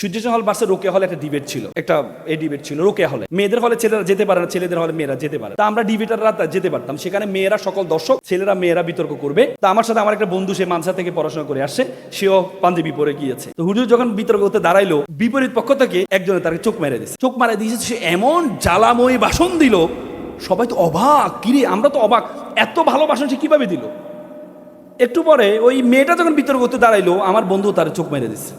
সূর্যসেন হল বাসে রোকে হলে একটা ডিবেট ছিল। একটা এই ডিবেট ছিল রোকে হলে। মেয়েদের হলে ছেলেরা যেতে পারে না, ছেলেদের হলে মেয়েরা যেতে পারে তা আমরা ডিবেটাররা যেতে পারতাম। সেখানে মেয়েরা সকল দর্শক, ছেলেরা মেয়েরা বিতর্ক করবে। তা আমার সাথে আমার একটা বন্ধু, সে মানসা থেকে পড়াশোনা করে আসছে। সেও পাঞ্জাবি পরে গিয়েছে। তো হুজুর যখন বিতর্ক করতে দাঁড়াইলো, বিপরীত পক্ষ থেকে একজনে তাকে চোখ মেরে দিয়েছে। চোখ মারা দিয়েছে, সে এমন জ্বালাময়ী বাসন দিল, সবাই তো অবাক। কিরে আমরা তো অবাক। এত ভালো বাসন সে কীভাবে দিল? একটু পরে ওই মেয়েটা যখন বিতর্ক করতে দাঁড়াইলো, আমার বন্ধু তার চোখ মেরে দিচ্ছে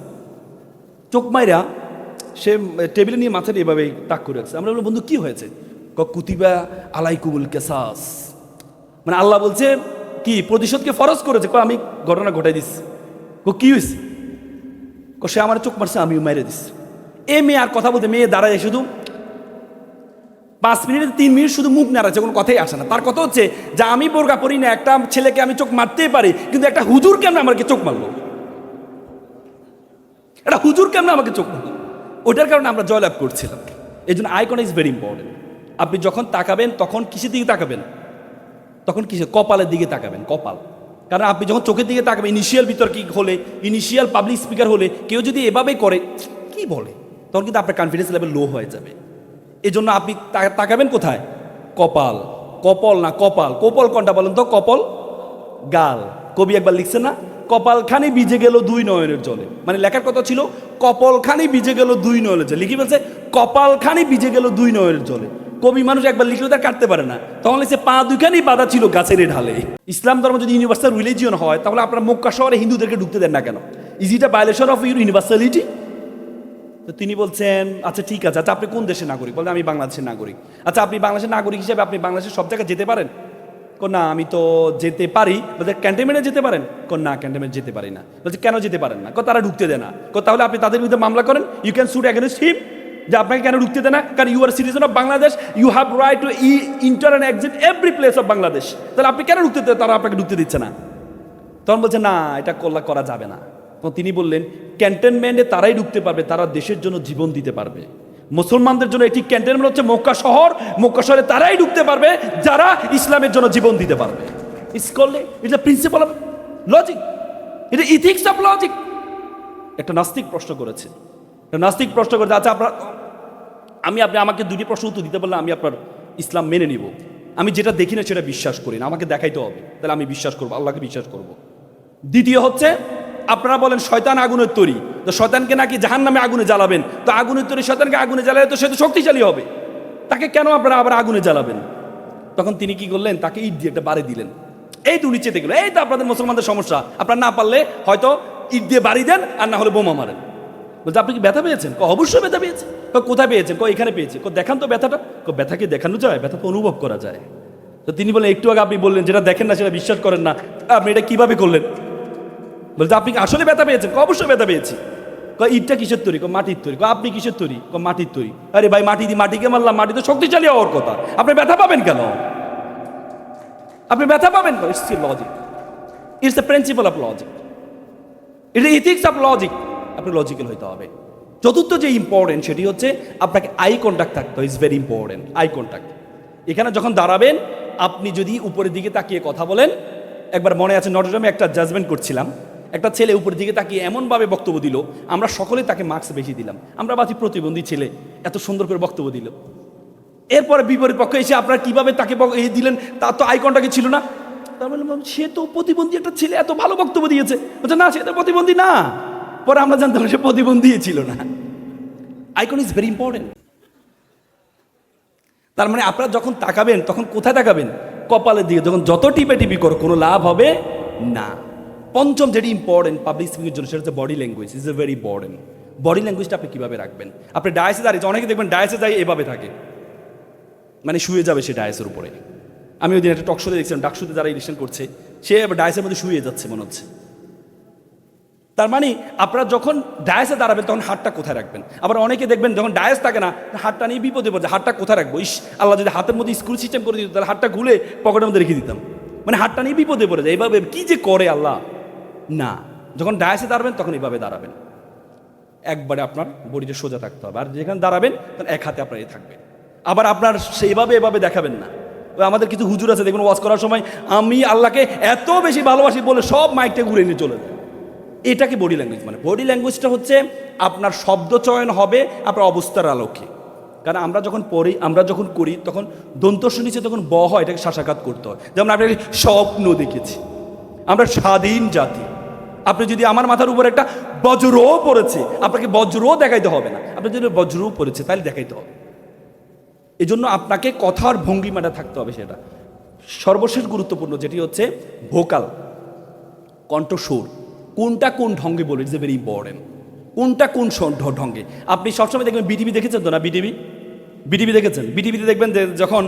চোখ মাইরা সে টেবিলে নিয়ে মাথাটা এভাবে তাক করে রাখছে। আমরা বললাম, বন্ধু, কি হয়েছে? কুতিবা আলাইকুমুল কেসাস। মানে আল্লাহ বলছে, কি, প্রতিশোধকে ফরজ করেছে? ক আমি ঘটনা ঘটাই দিচ্ছি ক কি হয়েছে ক সে আমার চোখ মারছে, আমিও মেরে দিচ্ছি এ মেয়ে আর কথা বলতে, মেয়ে দাঁড়ায় শুধু পাঁচ মিনিট, তিন মিনিট শুধু মুখ নাড়াচ্ছে, কোনো কথাই আসে না। তার কথা হচ্ছে, যে আমি বোরকা পরি না, একটা ছেলেকে আমি চোখ মারতেই পারি, কিন্তু একটা হুজুর কেমন আমাকে চোখ মারলো এটা হুজুর কেমন আমাকে চোখ মারলো ওটার কারণে আমরা জয়লাভ করছিলাম। এই জন্য আইকন ইজ ভেরি ইম্পর্টেন্ট আপনি যখন তাকাবেন, তখন কিসের দিকে তাকাবেন? তখন কিসে কপালের দিকে তাকাবেন, কপাল। কারণ আপনি যখন চোখের দিকে তাকাবেন ইনিশিয়াল বিতর্কিক হলে ইনিশিয়াল পাবলিক স্পিকার হলে, কেউ যদি এভাবেই করে, কি বলে? তখন কিন্তু আপনার কনফিডেন্স লেভেল লো হয়ে যাবে। এই জন্য আপনি তাকাবেন কোথায়? কপাল। কপাল না, কপাল। কপাল কোনটা বলেন তো? কপাল? গাল। কবি একবার লিখছে না? কপালখানি ভিজে গেল দুই নয়নের জলে। মানে লেখার কথা ছিল, কপালখানি ভিজে গেল দুই নয়নের জলে। লিখি বলছে কপালখানি ভিজে গেল দুই নয়নের জলে। কবি মানুষ একবার লিখলে তার কাটতে পারে না। তখন সে পা দুখানি বাধা ছিল গাছের ঢালে। ইসলাম ধর্ম যদি ইউনিভার্সাল রিলিজিয়ন হয়, তাহলে আপনার মক্কা শহরে হিন্দুদেরকে ঢুকতে দেন না কেন? Is it of your universality তো তিনি বলছেন আচ্ছা ঠিক আছে। আচ্ছা আপনি কোন দেশের নাগরিক? বলতে আমি বাংলাদেশের নাগরিক। আচ্ছা আপনি বাংলাদেশের নাগরিক হিসেবে আপনি বাংলাদেশের সব জায়গায় যেতে পারেন? না আমি তো যেতে পারি। বলছে, ক্যান্টনমেন্টে যেতে পারেন? না ক্যান্টনমেন্ট যেতে পারি না। বলছে, কেন যেতে পারেন না? তারা ঢুকতে দেয় না। তাহলে আপনি তাদের বিরুদ্ধে মামলা করেন? You can shoot against him যে আপনাকে কেন ঢুকতে দেয় না? কারণ you are citizen of Bangladesh you have right to uh enter and exit every place of Bangladesh তাহলে আপনি কেন ঢুকতে তারা আপনাকে ঢুকতে দিচ্ছে না? তখন বলছে, না, এটা করলা করা যাবে না। তিনি বললেন, ক্যান্টনমেন্টে তারাই ঢুকতে পারবে, তারা দেশের জন্য জীবন দিতে পারবে। মুসলমানদের জন্য একটি ক্যান্টনমেন্ট হচ্ছে মক্কা শহর। মক্কা শহরে তারাই ঢুকতে পারবে, যারা ইসলামের জন্য জীবন দিতে পারবে। Is called it's a principle of logic এটা ইথিক্স অফ লজিক একটা নাস্তিক প্রশ্ন করেছে। নাস্তিক প্রশ্ন করেছে আচ্ছা আপনার আমি, আপনি আমাকে দুটি প্রশ্ন উত্তর দিতে বললে আমি আপনার ইসলাম মেনে নিব। আমি যেটা দেখি না সেটা বিশ্বাস করি না। আমাকে দেখাইতে হবে। তাহলে আমি বিশ্বাস করব, আল্লাহকে বিশ্বাস করব। দ্বিতীয় হচ্ছে আপনারা বলেন শয়তান আগুনের তৈরি। তো শয়তানকে নাকি জাহান নামে আগুনে জ্বালাবেন? তো আগুনের তৈরি শয়তানকে আগুনে জ্বালালে তো সে তো শক্তিশালী হবে। তাকে কেন আপনারা আবার আগুনে জ্বালাবেন? তখন তিনি কি করলেন? তাকে ইট দিয়ে একটা বাড়ি দিলেন। এই তো নিচে দেখল এই তো আপনাদের মুসলমানদের সমস্যা। আপনারা না পারলে হয়তো ইট দিয়ে বাড়ি দেন, আর না হলে বোমা মারেন। বলছে, আপনি কি ব্যথা পেয়েছেন? ক অবশ্যই ব্যথা পেয়েছে। ক কোথায় পেয়েছেন? ক এখানে পেয়েছে। ক দেখান তো ব্যথাটা। ক ব্যথাকে দেখানো যায়? ব্যথা তো অনুভব করা যায়। তো তিনি বলেন একটু আগে আপনি বললেন, যেটা দেখেন না, সেটা বিশ্বাস করেন না। আপনি এটা কীভাবে করলেন? বলছে, আপনি কি আসলে ব্যথা পেয়েছেন? অবশ্যই ব্যথা পেয়েছি। ক ইটটা কিসের তৈরি? মাটির তৈরি। আপনি কিসের তৈরি? মাটির তৈরি। আরে ভাই, মাটি দিয়ে মাটিকে মারলাম, মাটি তো শক্তিশালী হওয়ার কথা। আপনি ব্যথা পাবেন কেন? আপনি ব্যথা পাবেন কেন? It's logic it's the principle of logic এটা ইথিক্স অফ লজিক আপনি লজিক্যাল হইতে হবে। চতুর্থ যে ইম্পর্টেন্ট সেটি হচ্ছে আপনাকে আই কন্ট্যাক্ট থাকতে হয় is very important eye contact এখানে যখন দাঁড়াবেন, আপনি যদি উপরের দিকে তাকিয়ে কথা বলেন, একবার মনে আছে নটরডামে একটা জাজমেন্ট করছিলাম। একটা ছেলে উপর দিকে তাকিয়ে এমনভাবে বক্তব্য দিল আমরা সকলে তাকে মার্কস বেশি দিলাম। আমরা বাকি প্রতিবন্ধী ছেলে এত সুন্দর করে বক্তব্য দিল। এরপরে বিপরীত পক্ষে এসে আপনারা কীভাবে তাকে এই দিলেন তার তো আইকনটাকে ছিল না? তার মানে বললাম, সে তো প্রতিবন্ধী একটা ছেলে এত ভালো বক্তব্য দিয়েছে। বলছে না সে তো প্রতিবন্ধী না। পরে আমরা জানতাম সে প্রতিবন্ধী ছিল না। আইকন ইজ ভেরি ইম্পর্টেন্ট তার মানে আপনারা যখন তাকাবেন তখন কোথায় তাকাবেন? কপালের দিকে যখন যত টিপে টিপি করো কোনো লাভ হবে না। পঞ্চম যেটি ইম্পর্টেন্ট পাবলিক স্পিকের জন্য, সেটা হচ্ছে body language is a very important body ল্যাঙ্গুয়েজটা আপনি কীভাবে রাখবেন? আপনি ডায়াসে দাঁড়িয়ে অনেকে দেখবেন ডায়াসে যাই এভাবে থাকে। মানে শুয়ে যাবে সে ডায়াসের উপরে। আমি ওই দিন একটা টকশোতে দেখছিলাম ডাকশুতে যারা ইলেকশন করছে, সে ডায়াসের মধ্যে শুয়ে যাচ্ছে মনে হচ্ছে। তার মানে আপনারা যখন ডায়াসে দাঁড়াবেন, তখন হাতটা কোথায় রাখবেন? আবার অনেকে দেখবেন, যখন ডায়াস থাকে না, হাতটা নিয়ে বিপদে পড়ছে হাতটা কোথায় রাখব? ইস, আল্লাহ যদি হাতের মধ্যে স্কুল সিস্টেম করে দিত, তাহলে হাতটা খুলে পকেটের মধ্যে রেখে দিতাম। মানে হাতটা নিয়ে বিপদে পড়ে যায়। এইভাবে কি যে করে আল্লাহ? না। যখন ডায়াসে দাঁড়াবেন, তখন এইভাবে দাঁড়াবেন। একবারে আপনার বডিটা সোজা থাকতে হবে। আর যেখানে দাঁড়াবেন তখন এক হাতে আপনার এ থাকবে। আবার আপনার সেইভাবে এভাবে দেখাবেন না। ওই আমাদের কিছু হুজুর আছে, দেখুন, ওয়াজ করার সময়, আমি আল্লাহকে এত বেশি ভালোবাসি বলে সব মাইকটা ঘুরে নিয়ে চলে যায়। এটাকে বডি ল্যাঙ্গুয়েজ মানে বডি ল্যাঙ্গুয়েজটা হচ্ছে আপনার শব্দ চয়ন হবে আপনার অবস্থার আলোকে। কারণ আমরা যখন পড়ি, আমরা যখন করি, তখন দন্তস্ব নিচে তখন ব হয়, এটাকে শাসাঘাত করতে হয়। যেমন একটা স্বপ্ন দেখেছি। আমরা স্বাধীন জাতি। আপনি যদি আমার মাথার উপর একটা বজ্রও পড়েছে, আপনাকে বজ্রও দেখাইতে হবে না। আপনার যদি বজ্রও পড়েছে তাহলে দেখাইতে হবে। এই জন্য আপনাকে কথার ভঙ্গিমাটা থাকতে হবে সেটা। সর্বশেষ গুরুত্বপূর্ণ যেটি হচ্ছে ভোকাল, কণ্ঠস্বর। কোনটা কোন ঢঙ্গে বলে ইটস এ ভেরি ইম্পর্টেন্ট। কোনটা কোন ঢঙ্গে? আপনি সবসময় দেখবেন বিটিভি দেখেছেন তো না বিটিভি? বিটিভি দেখেছেন? বিটিভিতে দেখবেন যে যখন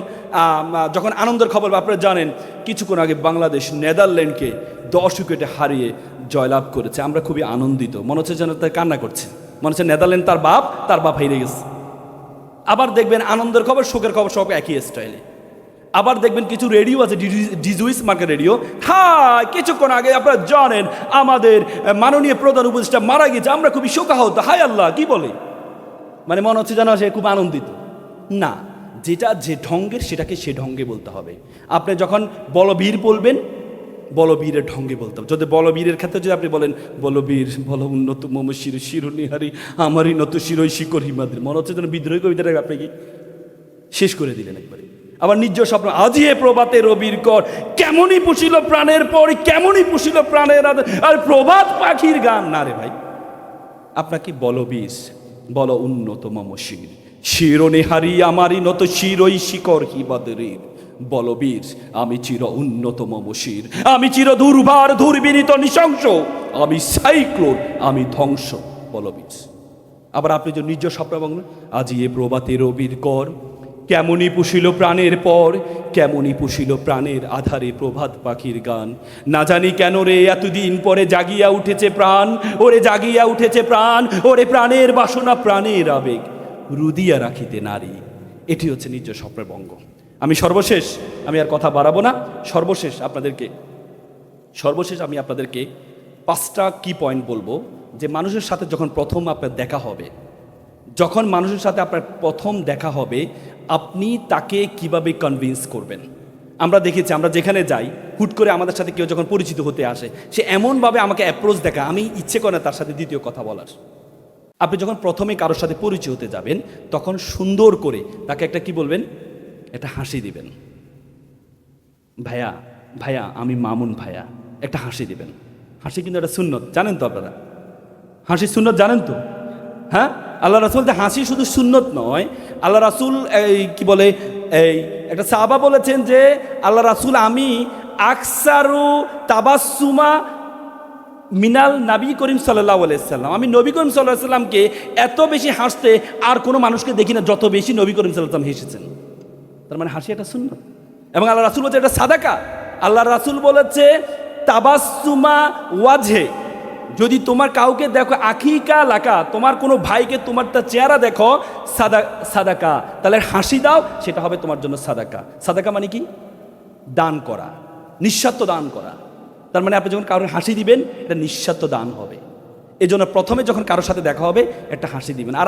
যখন আনন্দের খবর আপনারা জানেন, কিছুক্ষণ আগে বাংলাদেশ নেদারল্যান্ডকে দশ উইকেটে হারিয়ে জয়লাভ করেছে। আমরা খুবই আনন্দিত। মনে হচ্ছে যেন তার কান্না করছে। মনে হচ্ছে নেদারল্যান্ড তার বাপ তার বাপ হেরে গেছে। আবার দেখবেন আনন্দের খবর, শোকের খবর সব একই স্টাইলে আবার দেখবেন কিছু রেডিও আছে ডিজুইস মার্কেট রেডিও হ্যাঁ কিছুক্ষণ আগে আপনারা জানেন, আমাদের মাননীয় প্রধান উপদেষ্টা মারা গেছে আমরা খুবই শোকাহত। হায় আল্লাহ, কি বলে? মানে মনে হচ্ছে যেন সে খুব আনন্দিত। না, যেটা যে ঢঙ্গের সেটাকে সে ঢঙ্গে বলতে হবে। আপনি যখন বলবীর বলবেন বলবীরের ঢঙ্গে বলতে হবে। যদি বলবীরের ক্ষেত্রে যদি আপনি বলেন, বলবীর, বল উন্নত মম শির শিরনিহারি আমারই নত শিরই শিকর হিমাদের। মনে হচ্ছে যেন বিদ্রোহী কবিতাটা আপনি কি? শেষ করে দিলেন একবারে। আবার নিজ স্বপ্ন আজিয়ে প্রভাতে রবির কর, কেমনই পুষিল প্রাণের পর, কেমনই পুষিল প্রাণের আর প্রভাত পাখির গান না রে ভাই? আপনাকে বলবীর, বল উন্নত মম শির। শিরনেহারি আমারই নত শিরই শিকর হিবাদের বলবীর আমি চির উন্নত মম শির। আমি চির দুর্বার দুর্বিনীত নৃশংস। আমি সাইক্লোন, আমি ধ্বংস। বলবীর আবার আপনি যে নিজ স্বপ্ন বললেন আজি এ প্রভাতে রবির কর। কেমনই পুষিল প্রাণের পর, কেমনই পুষিল প্রাণের আধারে প্রভাত পাখির গান। না জানি কেন রে, এতদিন পরে জাগিয়া উঠেছে প্রাণ। ওরে জাগিয়া উঠেছে প্রাণ। ওরে প্রাণের বাসনা, প্রাণের আবেগ। রুদিয়া রাখিতে নারী। এটি হচ্ছে নিজ স্বপ্নের বঙ্গ। আমি সর্বশেষ, আমি আর কথা বাড়াবো না। সর্বশেষ আপনাদেরকে, সর্বশেষ আমি আপনাদেরকে পাঁচটা কি পয়েন্ট বলব যে মানুষের সাথে যখন প্রথম আপনার দেখা হবে, যখন মানুষের সাথে আপনার প্রথম দেখা হবে, আপনি তাকে কীভাবে কনভিন্স করবেন? আমরা দেখেছি, আমরা যেখানে যাই, হুট করে আমাদের সাথে কেউ যখন পরিচিত হতে আসে, সে এমনভাবে আমাকে অ্যাপ্রোচ দেখা আমি ইচ্ছে করে তার সাথে দ্বিতীয় কথা বলার। আপনি যখন প্রথমে কারোর সাথে পরিচয় হতে যাবেন, তখন সুন্দর করে তাকে একটা কি বলবেন? একটা হাসি দিবেন। ভাইয়া ভাইয়া, আমি মামুন ভাইয়া। একটা হাসি দিবেন। হাসি কিন্তু একটা সুন্নত, জানেন তো আপনারা? হাসি সুন্নত জানেন তো? হ্যাঁ? আল্লাহ রাসুল হাসি শুধু সুন্নত নয়, আল্লাহ রাসুল এই কি বলে, এই একটা সাহাবা বলেছেন যে, আল্লাহ রাসুল আমি আকসারু তাবাসুমা মিনাল নবী করিম সাল্লাহ আলাইসাল্লাম আমি নবী করিম সাল্লাহ সাল্লামকে এত বেশি হাসতে আর কোনো মানুষকে দেখি না যত বেশি নবী করিম সাল্লাহ সাল্লাম হেসেছেন। তার মানে হাসি এটা শূন্য এবং আল্লাহ রাসুল বলছে, এটা সাদাকা। আল্লাহ রাসুল বলেছে তাবাসুমা ওয়াজে যদি তোমার কাউকে দেখো আখিকা লাকা, তোমার কোনো ভাইকে তোমার তার চেহারা দেখো, সাদা, সাদাকা। তাহলে হাসি দাও, সেটা হবে তোমার জন্য সাদাকা। সাদাকা মানে কি? দান করা। নিঃস্বার্থ দান করা। তার মানে আপনি যখন কারোর হাসি দিবেন, এটা নিঃস্বার্থ দান হবে। এজন্য প্রথমে যখন কারোর সাথে দেখা হবে, একটা হাসি দিবেন। আর